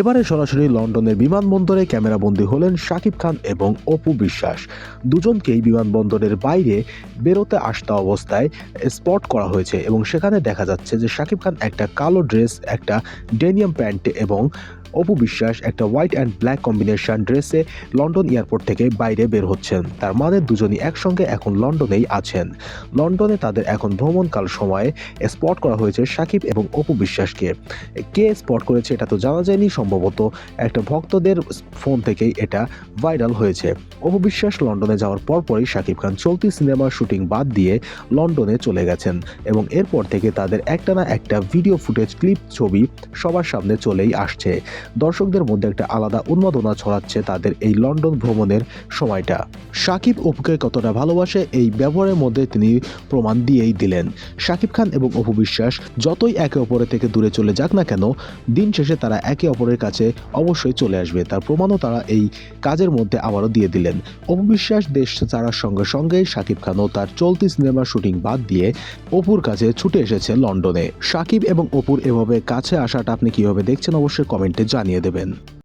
এবারে সরাসরি লন্ডনের বিমানবন্দরে ক্যামেরাবন্দী হলেন শাকিব খান এবং অপু বিশ্বাস। দুজনকেই বিমানবন্দরের বাইরে বেরোতে আসতা অবস্থায় স্পট করা হয়েছে এবং সেখানে দেখা যাচ্ছে যে শাকিব খান একটা কালো ড্রেস, একটা ডেনিয়াম প্যান্ট এবং অপু বিশ্বাস একটা হোয়াইট অ্যান্ড ব্ল্যাক কম্বিনেশন ড্রেসে লন্ডন এয়ারপোর্ট থেকে বাইরে বের হচ্ছেন। তার মানে দুজনই একসঙ্গে এখন লন্ডনেই আছেন। লন্ডনে তাদের এখন ভ্রমণকাল সময়ে। স্পট করা হয়েছে সাকিব এবং অপু বিশ্বাসকে। কে স্পট করেছে এটা তো জানা যায়নি সম্ভবত। একটা ভক্তদের ফোন থেকেই এটা ভাইরাল হয়েছে। অপু বিশ্বাস লন্ডনে যাওয়ার পরপরই সাকিব খান চলতি সিনেমার শুটিং বাদ দিয়ে লন্ডনে চলে গেছেন এবং এরপর থেকে তাদের একটা না একটা ভিডিও ফুটেজ ক্লিপ ছবি সবার সামনে চলেই আসছে। দর্শকদের মধ্যে একটা আলাদা উন্মাদনা ছড়াচ্ছে তাদের এই লন্ডন ভ্রমণের সময়টা। সাকিব অপুকে কতটা ভালোবাসে এই ব্যবহারের মধ্যে তিনি প্রমাণ দিয়েই দিলেন। শাকিব খান এবং অপু বিশ্বাস যতই একে অপরের থেকে দূরে চলে যাক না কেন, দিন শেষে তারা একে অপরের কাছে অবশ্যই চলে আসবে। তার প্রমাণও তারা এই কাজের মধ্যে আবারও দিয়ে দিলেন। অপু বিশ্বাস দেশ ছাড়ার সঙ্গে সঙ্গেই শাকিব খানও তার চলতি সিনেমার শুটিং বাদ দিয়ে অপুর কাছে ছুটে এসেছে লন্ডনে। সাকিব এবং অপুর এভাবে কাছে আসাটা আপনি কীভাবে দেখছেন অবশ্যই কমেন্টে জানিয়ে দেবেন।